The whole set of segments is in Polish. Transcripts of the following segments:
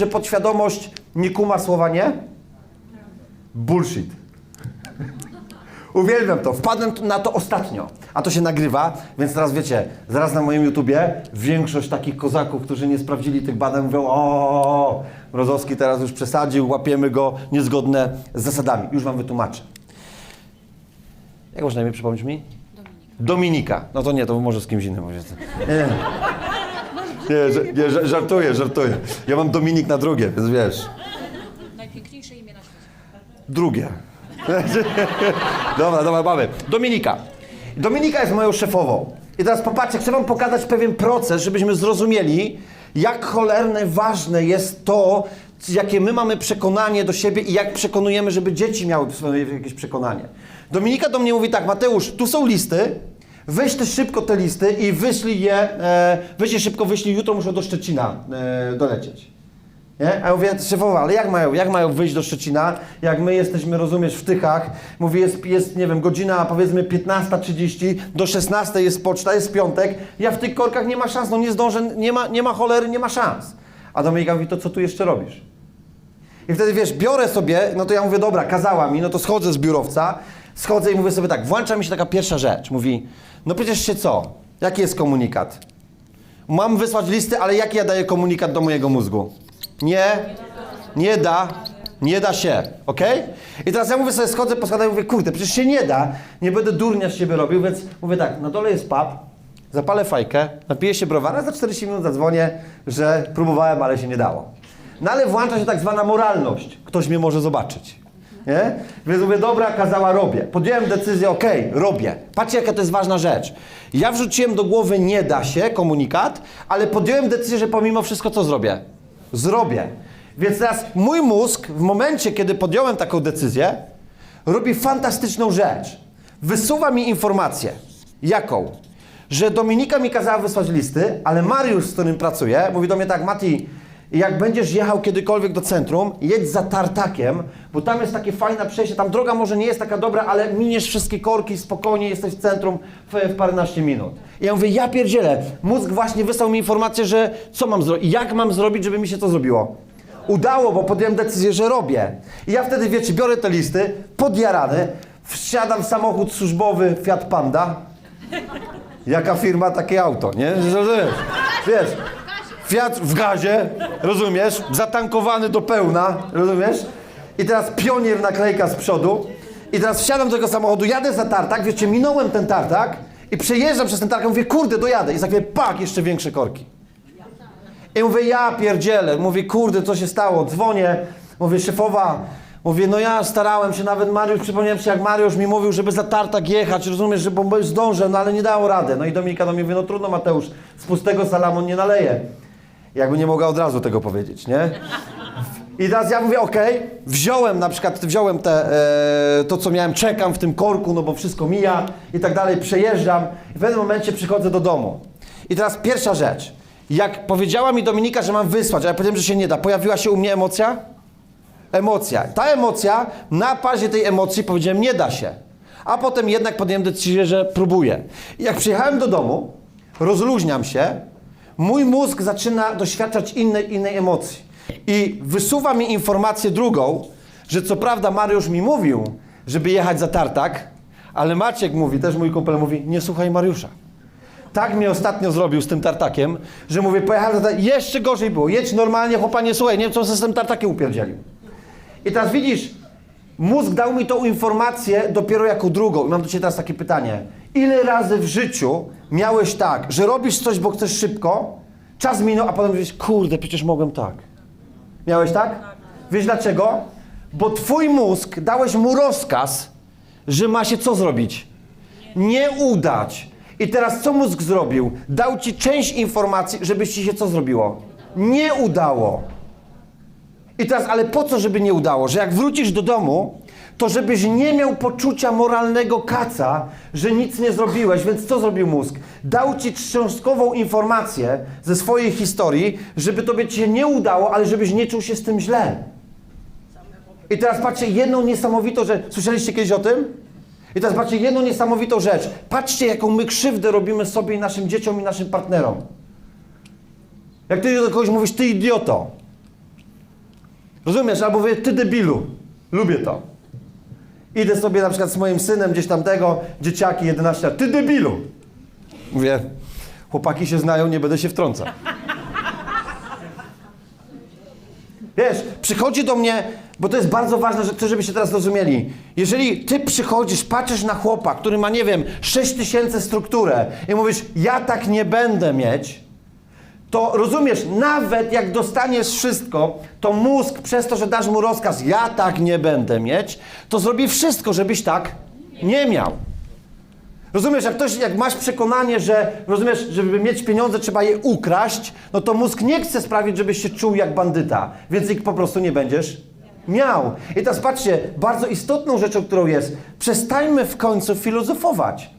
że podświadomość nie kuma słowa nie? Bullshit. Uwielbiam to. Wpadłem na to ostatnio. A to się nagrywa, więc teraz wiecie, zaraz na moim YouTubie większość takich kozaków, którzy nie sprawdzili tych badań, mówią: O, Mrozowski teraz już przesadził, łapiemy go niezgodne z zasadami. Już wam wytłumaczę. Jak można imię przypomnieć mi? Dominika. No to nie, to może z kimś innym. Może. Nie, nie, żartuję, żartuję. Ja mam Dominik na drugie, więc wiesz. Najpiękniejsze imię na świecie. Drugie. dobra, dobra, mamy. Dominika. Dominika jest moją szefową. I teraz popatrzcie, chcę wam pokazać pewien proces, żebyśmy zrozumieli, jak cholerne ważne jest to, jakie my mamy przekonanie do siebie i jak przekonujemy, żeby dzieci miały swoje jakieś przekonanie. Dominika do mnie mówi tak, Mateusz, tu są listy, weź szybko te listy i wyślij je, e, weź szybko, wyślij, jutro muszą do Szczecina e, dolecieć. Nie? A ja mówię, szefowa, ale jak mają, jak mają wyjść do Szczecina, jak my jesteśmy, rozumiesz, w Tychach, mówi, jest, jest, nie wiem, godzina powiedzmy 15.30, do 16.00 jest poczta, jest piątek, ja w tych korkach nie ma szans, no nie zdążę, nie ma, nie ma cholery, nie ma szans. A Dominika mówi, to co tu jeszcze robisz? I wtedy, wiesz, biorę sobie, no to ja mówię, dobra, kazała mi, no to schodzę z biurowca, schodzę i mówię sobie tak, włącza mi się taka pierwsza rzecz, mówi, no przecież się co, jaki jest komunikat? Mam wysłać listy, ale jaki ja daję komunikat do mojego mózgu? Nie, nie da, nie da się, ok? I teraz ja mówię sobie, schodzę po i mówię, kurde, przecież się nie da, nie będę durnia z siebie robił, więc mówię tak, na dole jest pub, zapalę fajkę, napiję się browara, za 40 minut zadzwonię, że próbowałem, ale się nie dało. No ale włącza się tak zwana moralność, ktoś mnie może zobaczyć. Nie? Więc mówię, dobra, kazała, robię. Podjąłem decyzję, okej, robię. Patrzcie, jaka to jest ważna rzecz. Ja wrzuciłem do głowy, nie da się, komunikat, ale podjąłem decyzję, że pomimo wszystko, co zrobię? Zrobię. Więc teraz mój mózg, w momencie, kiedy podjąłem taką decyzję, robi fantastyczną rzecz. Wysuwa mi informację. Jaką? Że Dominika mi kazała wysłać listy, ale Mariusz, z którym pracuję, mówi do mnie tak, Mati, jak będziesz jechał kiedykolwiek do centrum, jedź za tartakiem, bo tam jest takie fajne przejście, tam droga może nie jest taka dobra, ale miniesz wszystkie korki, spokojnie jesteś w centrum w, w paręnaście minut. I ja mówię, ja pierdzielę, mózg właśnie wysłał mi informację, że co mam zrobić, jak mam zrobić, żeby mi się to zrobiło. Udało, bo podjąłem decyzję, że robię. I ja wtedy, wiecie, biorę te listy, podjarany, wsiadam w samochód służbowy Fiat Panda. Jaka firma, takie auto, nie? Wiesz, Fiat w gazie, rozumiesz? Zatankowany do pełna, rozumiesz? I teraz pionier naklejka z przodu. I teraz wsiadam do tego samochodu, jadę za tartak, wiecie, minąłem ten tartak i przejeżdżam przez ten tartak, mówię, kurde, dojadę. I za chwilę, pak, jeszcze większe korki. I mówię, ja pierdzielę. Mówię, kurde, co się stało? Dzwonię. Mówię, szefowa. Mówię, no ja starałem się, nawet Mariusz, przypomniałem się, jak Mariusz mi mówił, żeby za tartak jechać, rozumiesz, że bo zdążę, no ale nie dało rady. No i Dominika do mnie mówi, no trudno Mateusz, z pustego salamon nie naleje. Jakby nie mogła od razu tego powiedzieć, nie? I teraz ja mówię, okej, wziąłem na przykład, wziąłem te, e, to, co miałem, czekam w tym korku, no bo wszystko mija i tak dalej, przejeżdżam i w pewnym momencie przychodzę do domu. I teraz pierwsza rzecz. Jak powiedziała mi Dominika, że mam wysłać, a ja powiedziałem, że się nie da, pojawiła się u mnie emocja? Emocja. Ta emocja, na bazie tej emocji powiedziałem, nie da się. A potem jednak podjąłem decyzję, że próbuję. I jak przyjechałem do domu, rozluźniam się, mój mózg zaczyna doświadczać innej, innej emocji. I wysuwa mi informację drugą, że co prawda Mariusz mi mówił, żeby jechać za tartak, ale Maciek mówi, też mój kumpel mówi, nie słuchaj Mariusza. Tak mnie ostatnio zrobił z tym tartakiem, że mówię, pojechałem za jeszcze gorzej było, jedź normalnie, chłopanie, słuchaj, nie wiem, co z tym tartakiem upierdzielił. I teraz widzisz, mózg dał mi tą informację dopiero jako drugą. I mam do Ciebie teraz takie pytanie. Ile razy w życiu miałeś tak, że robisz coś, bo chcesz szybko, czas minął, a potem mówisz, kurde, przecież mogłem tak. Miałeś tak? Wiesz dlaczego? Bo Twój mózg, dałeś mu rozkaz, że ma się co zrobić? Nie udać. I teraz co mózg zrobił? Dał Ci część informacji, żebyś Ci się co zrobiło? Nie udało. I teraz, ale po co, żeby nie udało? Że jak wrócisz do domu, to żebyś nie miał poczucia moralnego kaca, że nic nie zrobiłeś, więc co zrobił mózg? Dał ci cząstkową informację ze swojej historii, żeby tobie ci się nie udało, ale żebyś nie czuł się z tym źle. I teraz patrzcie, jedną niesamowitą rzecz. Słyszeliście kiedyś o tym? I teraz patrzcie, jedną niesamowitą rzecz. Patrzcie, jaką my krzywdę robimy sobie i naszym dzieciom i naszym partnerom. Jak ty do kogoś mówisz, ty idioto. Rozumiesz? Albo mówię, ty debilu. Lubię to. Idę sobie na przykład z moim synem gdzieś tamtego, dzieciaki 11 lat, ty debilu. Mówię, chłopaki się znają, nie będę się wtrącał. Wiesz, przychodzi do mnie, bo to jest bardzo ważne, że chcę, żebyście teraz rozumieli. Jeżeli ty przychodzisz, patrzysz na chłopa, który ma, nie wiem, 6 tysięcy strukturę i mówisz, ja tak nie będę mieć, to rozumiesz, nawet jak dostaniesz wszystko, to mózg przez to, że dasz mu rozkaz, ja tak nie będę mieć, to zrobi wszystko, żebyś tak nie miał. Rozumiesz, jak ktoś, jak masz przekonanie, że rozumiesz, żeby mieć pieniądze trzeba je ukraść, no to mózg nie chce sprawić, żebyś się czuł jak bandyta, więc ich po prostu nie będziesz miał. I teraz patrzcie, bardzo istotną rzeczą, którą jest, przestańmy w końcu filozofować.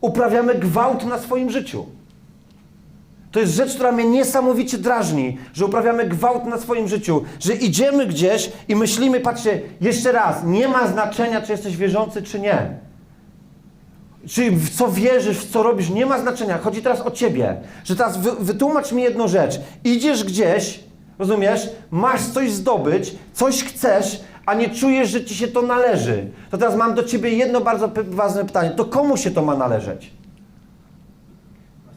Uprawiamy gwałt na swoim życiu. To jest rzecz, która mnie niesamowicie drażni, że uprawiamy gwałt na swoim życiu, że idziemy gdzieś i myślimy, patrzcie, jeszcze raz, nie ma znaczenia, czy jesteś wierzący, czy nie. Czy w co wierzysz, w co robisz, nie ma znaczenia. Chodzi teraz o ciebie. Że teraz wy, wytłumacz mi jedną rzecz. Idziesz gdzieś, rozumiesz, masz coś zdobyć, coś chcesz, a nie czujesz, że ci się to należy. To teraz mam do ciebie jedno bardzo ważne pytanie. To komu się to ma należeć?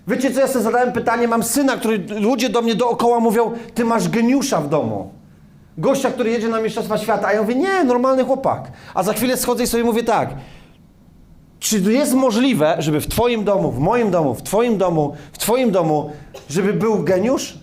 Wiecie co, ja sobie zadałem pytanie, mam syna, który ludzie do mnie dookoła mówią, ty masz geniusza w domu. Gościa, który jedzie na Mistrzostwa Świata. A ja mówię, nie, normalny chłopak. A za chwilę schodzę i sobie mówię tak, czy jest możliwe, żeby w Twoim domu, w moim domu, w Twoim domu, w Twoim domu, żeby był geniusz?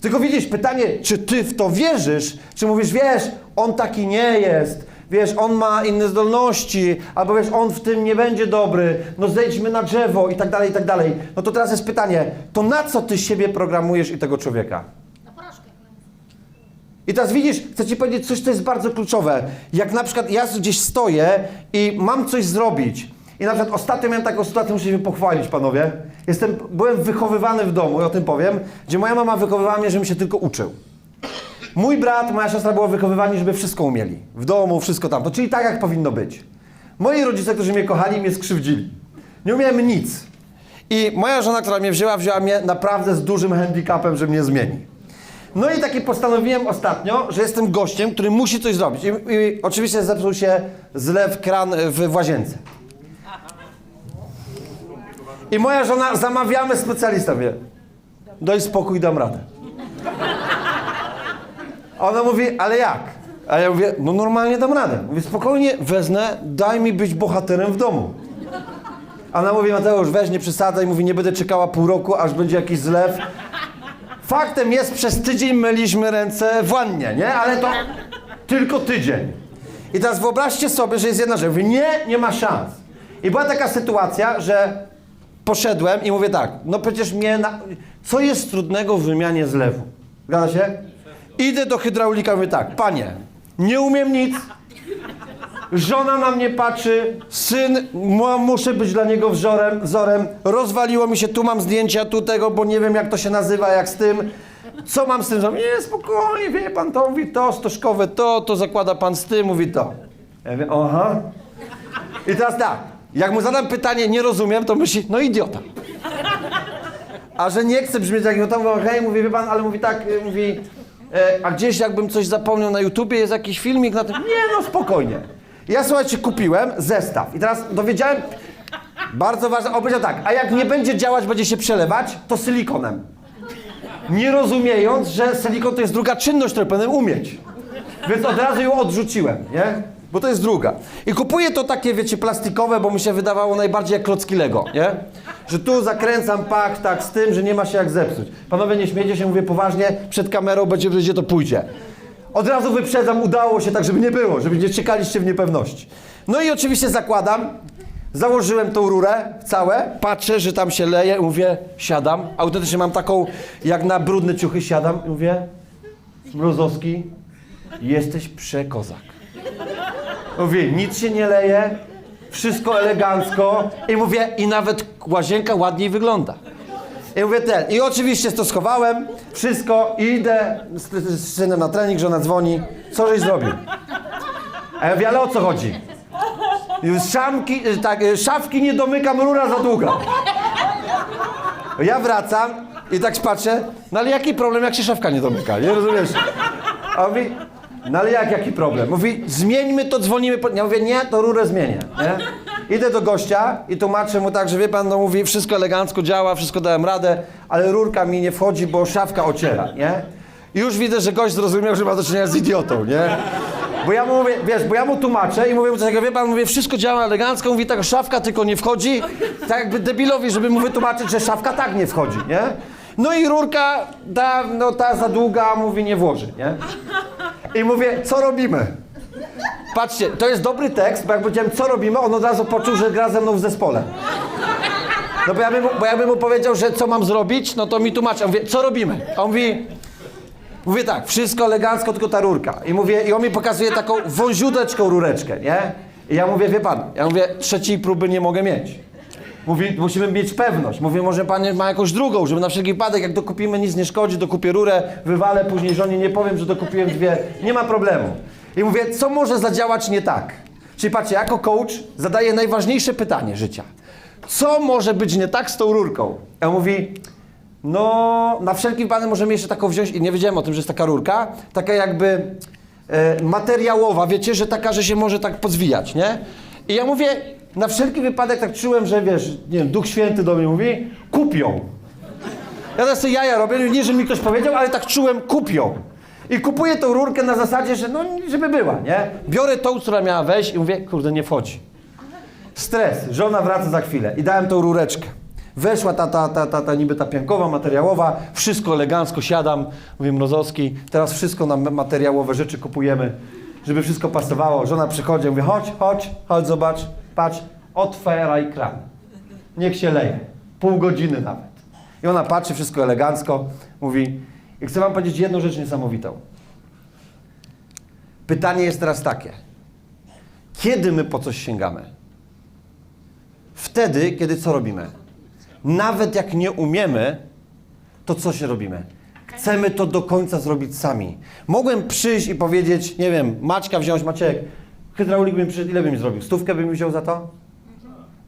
Tylko widzisz, pytanie, czy Ty w to wierzysz? Czy mówisz, wiesz, on taki nie jest, wiesz, on ma inne zdolności, albo wiesz, on w tym nie będzie dobry, no zejdźmy na drzewo i tak dalej, i tak dalej. No to teraz jest pytanie, to na co Ty siebie programujesz i tego człowieka? Na porażkę. I teraz widzisz, chcę ci powiedzieć coś, co jest bardzo kluczowe. Jak na przykład ja gdzieś stoję i mam coś zrobić. I na przykład ostatnio miałem taką sytuację, muszę się pochwalić, panowie. Jestem, byłem wychowywany w domu, i o tym powiem, gdzie moja mama wychowywała mnie, żebym się tylko uczył. Mój brat, moja siostra była wychowywani, żeby wszystko umieli. W domu, wszystko tam. To czyli tak, jak powinno być. Moi rodzice, którzy mnie kochali, mnie skrzywdzili. Nie umiałem nic. I moja żona, która mnie wzięła, wzięła mnie naprawdę z dużym handicapem, że mnie zmieni. No i taki postanowiłem ostatnio, że jestem gościem, który musi coś zrobić. I, i oczywiście zepsuł się zlew kran w, w łazience. I moja żona, zamawiamy specjalistę, wie. Daj spokój, dam radę. Ona mówi, ale jak? A ja mówię, no normalnie dam radę. Mówię, spokojnie, wezmę, daj mi być bohaterem w domu. A ona mówi, Mateusz, weź nie przesadzaj, mówi, nie będę czekała pół roku, aż będzie jakiś zlew. Faktem jest, przez tydzień myliśmy ręce w wannie, nie? Ale to tylko tydzień. I teraz wyobraźcie sobie, że jest jedna rzecz. Mówię, nie, nie ma szans. I była taka sytuacja, że poszedłem i mówię tak, no przecież mnie, na... co jest trudnego w wymianie zlewu? Zgadza się? Idę do hydraulika mówię tak, panie, nie umiem nic, Żona na mnie patrzy, syn, mu- muszę być dla niego wzorem, wzorem. Rozwaliło mi się, tu mam zdjęcia, tu tego, bo nie wiem jak to się nazywa, jak z tym. Co mam z tym zrobić? Nie, spokojnie, wie pan, to mówi to, stożkowe to, to zakłada pan z tym, mówi to. Ja mówię, aha. I teraz tak, jak mu zadam pytanie, nie rozumiem, to myśli, no idiota. A że nie chce brzmieć jak idiota, mówię, hej, mówi, wie pan, ale mówi tak, y, mówi, e, a gdzieś jakbym coś zapomniał na YouTubie, jest jakiś filmik na tym. Nie, no spokojnie. Ja słuchajcie, kupiłem zestaw i teraz dowiedziałem, bardzo ważne, on tak, a jak nie będzie działać, będzie się przelewać, to silikonem. Nie rozumiejąc, że silikon to jest druga czynność, którą powinienem umieć. Więc od razu ją odrzuciłem, nie? Bo to jest druga. I kupuję to takie, wiecie, plastikowe, bo mi się wydawało najbardziej jak klocki Lego, nie? Że tu zakręcam pak, tak, z tym, że nie ma się jak zepsuć. Panowie, nie śmiejcie się, mówię poważnie, przed kamerą będzie, gdzie to pójdzie. Od razu wyprzedzam, udało się tak, żeby nie było, żeby nie czekaliście w niepewności. No i oczywiście zakładam, założyłem tą rurę całe, patrzę, że tam się leje, mówię, siadam. Autentycznie mam taką, jak na brudne ciuchy siadam i mówię, Mrozowski, jesteś przekozak. Mówię, nic się nie leje, wszystko elegancko i mówię, i nawet łazienka ładniej wygląda. I mówię ten, i oczywiście to schowałem, wszystko, i idę z, z synem na trening, żona dzwoni, co żeś zrobił? A ja mówię, ale o co chodzi? Szamki, tak, szafki nie domykam, rura za długa. Ja wracam, I tak patrzę, no ale jaki problem, jak się szafka nie domyka, nie rozumiesz? A on mówi, no ale jak, jaki problem? Mówi, zmieńmy to, dzwonimy po... Ja mówię, nie, to rurę zmienię, nie? Idę do gościa i tłumaczę mu tak, że wie pan, no mówi, wszystko elegancko działa, wszystko dałem radę, ale rurka mi nie wchodzi, bo szafka ociera, nie? I już widzę, że gość zrozumiał, że ma do czynienia z idiotą, nie? Bo ja mu mówię, wiesz, bo ja mu tłumaczę i mówię mu takiego, wie pan, mówię, wszystko działa elegancko, mówi tak, szafka tylko nie wchodzi, tak jakby debilowi, żeby mu wytłumaczyć, że szafka tak nie wchodzi, nie? No i rurka, ta, no ta za długa, mówi, nie włoży, nie? I mówię, co robimy? Patrzcie, to jest dobry tekst, bo jak powiedziałem, co robimy, on od razu poczuł, że gra ze mną w zespole. No bo ja bym, bo ja bym mu powiedział, że co mam zrobić, no to mi tłumaczy. Ja mówię, co robimy? A on mówi, mówię tak, wszystko elegancko, tylko ta rurka. I mówię, i on mi pokazuje taką wąziuteczką rureczkę, nie? I ja mówię, wie pan, ja mówię, trzeciej próby nie mogę mieć. Mówi, musimy mieć pewność. Mówię, może pan ma jakąś drugą, żeby na wszelki wypadek, jak dokupimy, nic nie szkodzi, dokupię rurę, wywalę, później żonie nie powiem, że dokupiłem dwie. Nie ma problemu. I mówię, co może zadziałać nie tak? Czyli patrzcie, jako coach zadaję najważniejsze pytanie życia. Co może być nie tak z tą rurką? A on mówi, no, na wszelki wypadek możemy jeszcze taką wziąć, i nie wiedziałem o tym, że jest taka rurka, taka jakby e, materiałowa, wiecie, że taka, że się może tak pozwijać, nie? I ja mówię, na wszelki wypadek tak czułem, że wiesz, nie wiem, Duch Święty do mnie mówi, kup ją. Ja teraz sobie jaja robię, nie, że mi ktoś powiedział, ale tak czułem, kup ją. I kupuję tą rurkę na zasadzie, że no, żeby była, nie? Biorę tą, która miała wejść i mówię, kurde, nie wchodzi. Stres, żona wraca za chwilę i dałem tą rureczkę. Weszła ta, ta, ta, ta, ta niby ta piankowa, materiałowa, wszystko elegancko siadam, mówię Mrozowski, teraz wszystko na materiałowe rzeczy kupujemy, żeby wszystko pasowało. Żona przychodzi, mówię, chodź, chodź, chodź, zobacz, patrz, otwieraj kran. Niech się leje. Pół godziny nawet. I ona patrzy, wszystko elegancko, mówi, i chcę wam powiedzieć jedną rzecz niesamowitą. Pytanie jest teraz takie. Kiedy my po coś sięgamy? Wtedy, kiedy co robimy? Nawet jak nie umiemy, to co się robimy? Chcemy to do końca zrobić sami. Mogłem przyjść i powiedzieć, nie wiem, Maćka wziąć, Maciek, hydraulik bym przyszedł, ile bym zrobił? Stówkę bym wziął za to?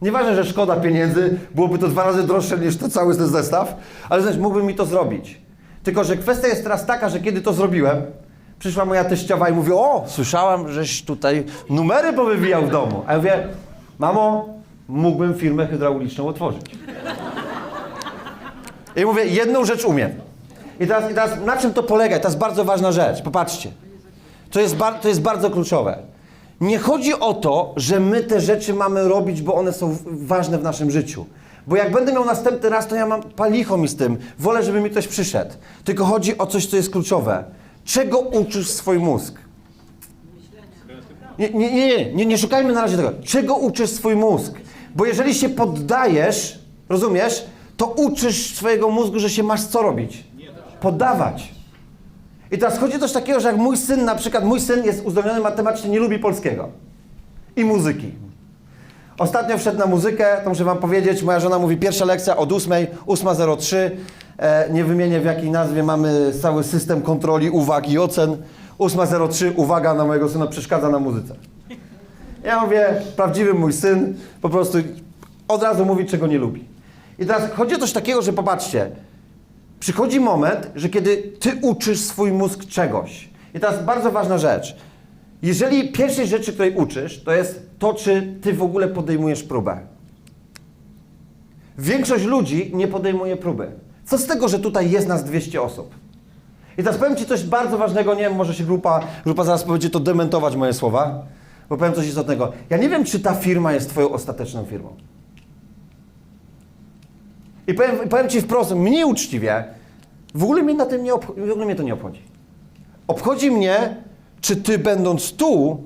Nieważne, że szkoda pieniędzy, byłoby to dwa razy droższe niż to cały ten zestaw, ale znaczy mógłbym mi to zrobić. Tylko, że kwestia jest teraz taka, że kiedy to zrobiłem, przyszła moja teściowa i mówi, o, słyszałam, żeś tutaj numery powywijał w domu. A ja mówię, mamo, mógłbym firmę hydrauliczną otworzyć. I mówię, jedną rzecz umiem. I teraz, I teraz na czym to polega? To jest bardzo ważna rzecz. Popatrzcie. To jest, to jest bardzo kluczowe. Nie chodzi o to, że my te rzeczy mamy robić, bo one są ważne w naszym życiu. Bo jak będę miał następny raz, to ja mam palicho mi z tym. Wolę, żeby mi ktoś przyszedł. Tylko chodzi o coś, co jest kluczowe. Czego uczysz swój mózg? Nie, nie, nie, nie, nie szukajmy na razie tego. Czego uczysz swój mózg? Bo jeżeli się poddajesz, rozumiesz, to uczysz swojego mózgu, że się masz co robić? Poddawać. I teraz chodzi coś takiego, że jak mój syn, na przykład mój syn jest uzdolniony matematycznie, nie lubi polskiego i muzyki. Ostatnio wszedł na muzykę, to muszę wam powiedzieć, moja żona mówi pierwsza lekcja od 8, 8.03, e, nie wymienię w jakiej nazwie, mamy cały system kontroli uwag i ocen. 8.03, uwaga na mojego syna, przeszkadza na muzyce. Ja mówię, prawdziwy mój syn po prostu od razu mówi, czego nie lubi. I teraz chodzi o coś takiego, że popatrzcie, przychodzi moment, że kiedy ty uczysz swój mózg czegoś. I teraz bardzo ważna rzecz. Jeżeli pierwszej rzeczy, której uczysz, to jest to, czy ty w ogóle podejmujesz próbę. Większość ludzi nie podejmuje próby. Co z tego, że tutaj jest nas 200 osób? I teraz powiem Ci coś bardzo ważnego, nie wiem, może się grupa, grupa zaraz będzie to dementować moje słowa, bo powiem coś istotnego. Ja nie wiem, czy ta firma jest Twoją ostateczną firmą. I powiem, powiem Ci wprost, mnie uczciwie, w ogóle mnie na tym nie w ogóle mnie to nie obchodzi. Obchodzi mnie, czy Ty będąc tu,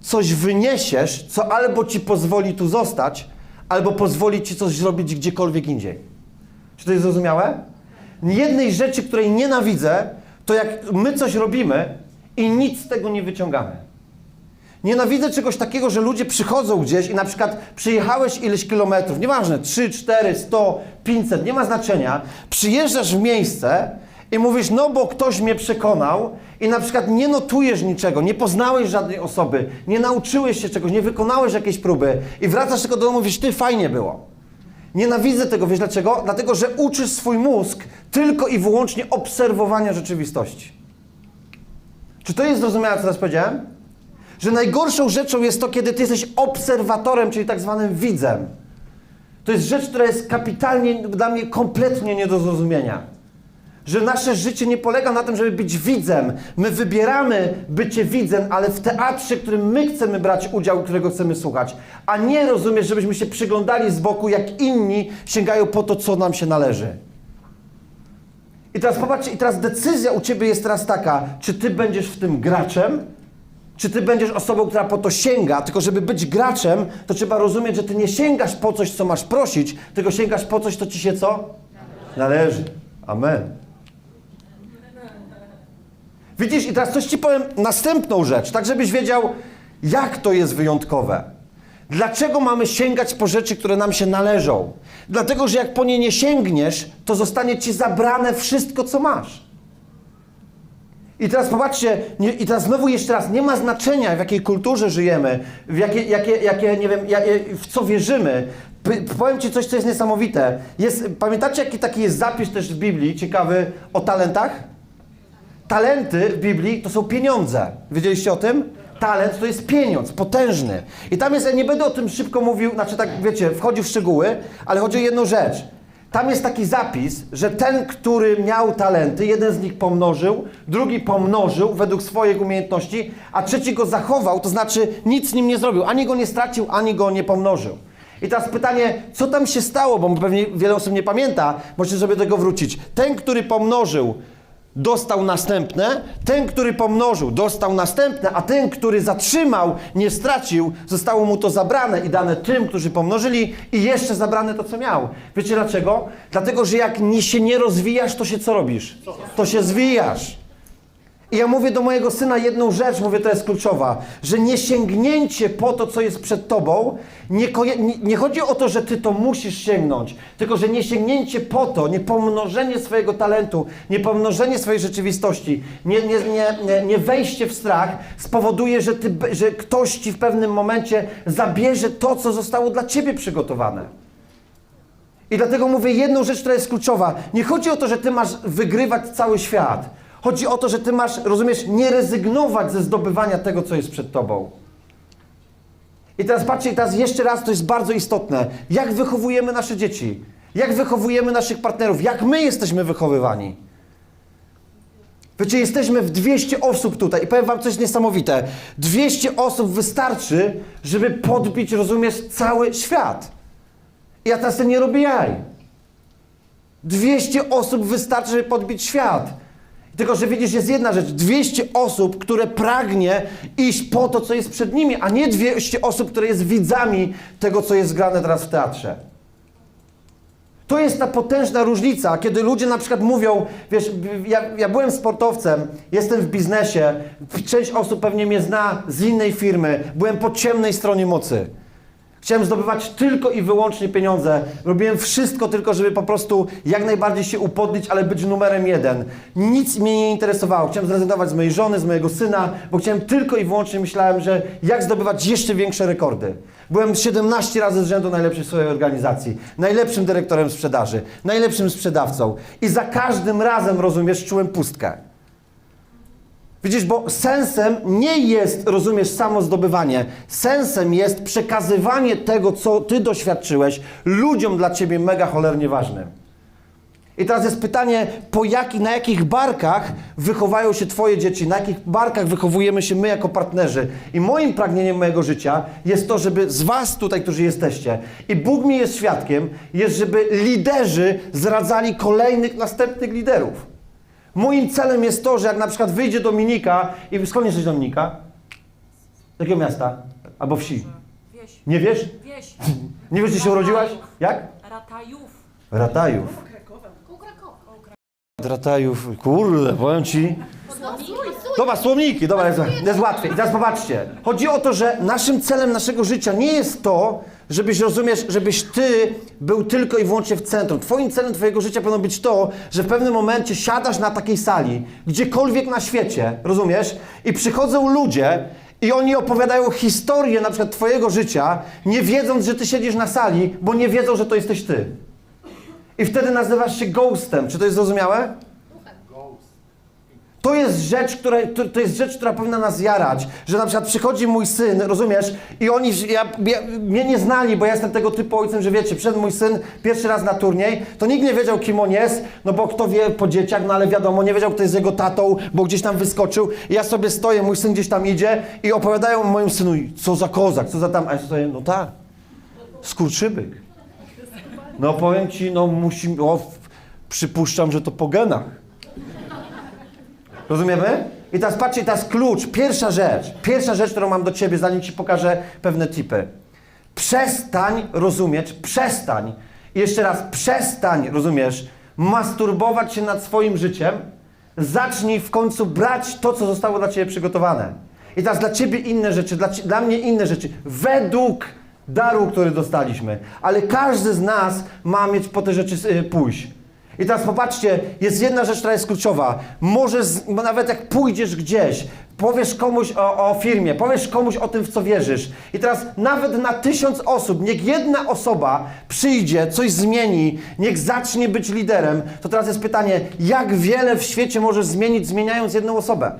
coś wyniesiesz, co albo Ci pozwoli tu zostać, albo pozwoli Ci coś zrobić gdziekolwiek indziej. Czy to jest zrozumiałe? Jednej rzeczy, której nienawidzę, to jak my coś robimy i nic z tego nie wyciągamy. Nienawidzę czegoś takiego, że ludzie przychodzą gdzieś i na przykład przyjechałeś ileś kilometrów, nieważne, 3, 4, 100, 500, nie ma znaczenia, przyjeżdżasz w miejsce i mówisz, no bo ktoś mnie przekonał i na przykład nie notujesz niczego, nie poznałeś żadnej osoby, nie nauczyłeś się czegoś, nie wykonałeś jakiejś próby i wracasz tylko do domu i mówisz, ty, fajnie było. Nienawidzę tego, wiesz dlaczego? Dlatego, że uczysz swój mózg tylko i wyłącznie obserwowania rzeczywistości. Czy to jest zrozumiałe, co teraz powiedziałem? Że najgorszą rzeczą jest to, kiedy ty jesteś obserwatorem, czyli tak zwanym widzem. To jest rzecz, która jest kapitalnie dla mnie kompletnie nie do zrozumienia. Że nasze życie nie polega na tym, żeby być widzem. My wybieramy bycie widzem, ale w teatrze, którym my chcemy brać udział, którego chcemy słuchać. A nie rozumiesz, żebyśmy się przyglądali z boku, jak inni sięgają po to, co nam się należy. I teraz popatrzcie, i teraz decyzja u ciebie jest teraz taka, czy ty będziesz w tym graczem, czy ty będziesz osobą, która po to sięga, tylko żeby być graczem, to trzeba rozumieć, że ty nie sięgasz po coś, co masz prosić, tylko sięgasz po coś, co ci się co? Należy. Amen. Widzisz, i teraz coś ci powiem, następną rzecz, tak żebyś wiedział, jak to jest wyjątkowe. Dlaczego mamy sięgać po rzeczy, które nam się należą? Dlatego, że jak po nie nie sięgniesz, to zostanie ci zabrane wszystko, co masz. I teraz popatrzcie, nie, i teraz znowu jeszcze raz, nie ma znaczenia w jakiej kulturze żyjemy, w jakie, jakie, jakie nie wiem, w co wierzymy. P- powiem Ci coś, co jest niesamowite. Jest, pamiętacie, jaki taki jest zapis też w Biblii, ciekawy, o talentach? Talenty w Biblii to są pieniądze. Wiedzieliście o tym? Talent to jest pieniądz, potężny. I tam jest, ja nie będę o tym szybko mówił, znaczy tak, wiecie, wchodził w szczegóły, ale chodzi o jedną rzecz. Tam jest taki zapis, że ten, który miał talenty, jeden z nich pomnożył, drugi pomnożył według swoich umiejętności, a trzeci go zachował, to znaczy nic z nim nie zrobił. Ani go nie stracił, ani go nie pomnożył. I teraz pytanie, co tam się stało, bo pewnie wiele osób nie pamięta, możecie sobie do tego wrócić. Ten, który pomnożył, dostał następne, ten, który pomnożył, dostał następne, a ten, który zatrzymał, nie stracił, zostało mu to zabrane i dane tym, którzy pomnożyli i jeszcze zabrane to, co miał. Wiecie dlaczego? Dlatego, że jak się nie rozwijasz, to się co robisz? To się zwijasz. I ja mówię do mojego syna jedną rzecz, mówię, to jest kluczowa, że nie sięgnięcie po to, co jest przed tobą, nie, nie, nie chodzi o to, że ty to musisz sięgnąć, tylko że nie sięgnięcie po to, nie pomnożenie swojego talentu, nie pomnożenie swojej rzeczywistości, nie, nie, nie, nie, wejście w strach spowoduje, że, ty, że ktoś ci w pewnym momencie zabierze to, co zostało dla ciebie przygotowane. I dlatego mówię jedną rzecz, która jest kluczowa. Nie chodzi o to, że ty masz wygrywać cały świat. Chodzi o to, że ty masz, rozumiesz, nie rezygnować ze zdobywania tego, co jest przed tobą. I teraz patrzcie, teraz jeszcze raz, to jest bardzo istotne. Jak wychowujemy nasze dzieci? Jak wychowujemy naszych partnerów? Jak my jesteśmy wychowywani? Wiecie, jesteśmy w 200 osób tutaj i powiem wam coś niesamowite. 200 osób wystarczy, żeby podbić, rozumiesz, cały świat. I ja teraz nie robię jaj. 200 osób wystarczy, żeby podbić świat. Tylko, że widzisz, jest jedna rzecz. 200 osób, które pragnie iść po to, co jest przed nimi, a nie 200 osób, które jest widzami tego, co jest grane teraz w teatrze. To jest ta potężna różnica, kiedy ludzie na przykład mówią, wiesz, ja, ja byłem sportowcem, jestem w biznesie, część osób pewnie mnie zna z innej firmy, byłem po ciemnej stronie mocy. Chciałem zdobywać tylko i wyłącznie pieniądze. Robiłem wszystko tylko, żeby po prostu jak najbardziej się upodlić, ale być numerem jeden. Nic mnie nie interesowało. Chciałem zrezygnować z mojej żony, z mojego syna, bo chciałem tylko i wyłącznie myślałem, że jak zdobywać jeszcze większe rekordy. Byłem 17 razy z rzędu najlepszy w swojej organizacji, najlepszym dyrektorem sprzedaży, najlepszym sprzedawcą. I za każdym razem, rozumiesz, czułem pustkę. Widzisz, bo sensem nie jest, rozumiesz, samo zdobywanie. Sensem jest przekazywanie tego, co ty doświadczyłeś ludziom dla ciebie mega cholernie ważnym. I teraz jest pytanie, po jaki, na jakich barkach wychowają się twoje dzieci, na jakich barkach wychowujemy się my jako partnerzy. I moim pragnieniem mojego życia jest to, żeby z was tutaj, którzy jesteście, i Bóg mi jest świadkiem, jest, żeby liderzy zradzali kolejnych następnych liderów. Moim celem jest to, że jak na przykład wyjdzie Dominika i skąd jesteś Dominika? Z jakiego miasta? Albo wsi? Wieś, Nie wiesz? wieś. Nie wiesz, gdzie się urodziłaś? Jak? Ratajów. Ratajów. Ratajów, kurde, powiem ci. Dobra, słomniki, dobra, jest, jest łatwiej. I teraz popatrzcie. Chodzi o to, że naszym celem naszego życia nie jest to, żebyś, rozumiesz, żebyś ty był tylko i wyłącznie w centrum. Twoim celem twojego życia powinno być to, że w pewnym momencie siadasz na takiej sali, gdziekolwiek na świecie, rozumiesz? I przychodzą ludzie I oni opowiadają historię na przykład twojego życia, nie wiedząc, że ty siedzisz na sali, bo nie wiedzą, że to jesteś ty. I wtedy nazywasz się ghostem. Czy to jest zrozumiałe? To jest rzecz, która, to, to jest rzecz, która powinna nas jarać, że na przykład przychodzi mój syn, rozumiesz, i oni, ja, ja, mnie nie znali, bo ja jestem tego typu ojcem, że wiecie, przyszedł mój syn pierwszy raz na turniej, to nikt nie wiedział, kim on jest, no bo kto wie po dzieciach, no ale wiadomo, nie wiedział, kto jest jego tatą, bo gdzieś tam wyskoczył i ja sobie stoję, mój syn gdzieś tam idzie i opowiadają o moim synu, co za kozak, co za tam, a ja stoję, no tak, skurczybyk. No powiem ci, no musi, o, przypuszczam, że to po genach. Rozumiemy? I teraz patrzcie, teraz klucz, pierwsza rzecz, pierwsza rzecz, którą mam do ciebie, zanim ci pokażę pewne tipy. Przestań rozumieć, przestań. I jeszcze raz, przestań, rozumiesz, masturbować się nad swoim życiem. Zacznij w końcu brać to, co zostało dla ciebie przygotowane. I teraz dla ciebie inne rzeczy, dla, dla mnie inne rzeczy, według daru, który dostaliśmy. Ale każdy z nas ma mieć po te rzeczy y, pójść. I teraz popatrzcie, jest jedna rzecz, która jest kluczowa. Możesz, nawet jak pójdziesz gdzieś, powiesz komuś o, o firmie, powiesz komuś o tym, w co wierzysz. I teraz nawet na tysiąc osób, niech jedna osoba przyjdzie, coś zmieni, niech zacznie być liderem. To teraz jest pytanie, jak wiele w świecie możesz zmienić, zmieniając jedną osobę?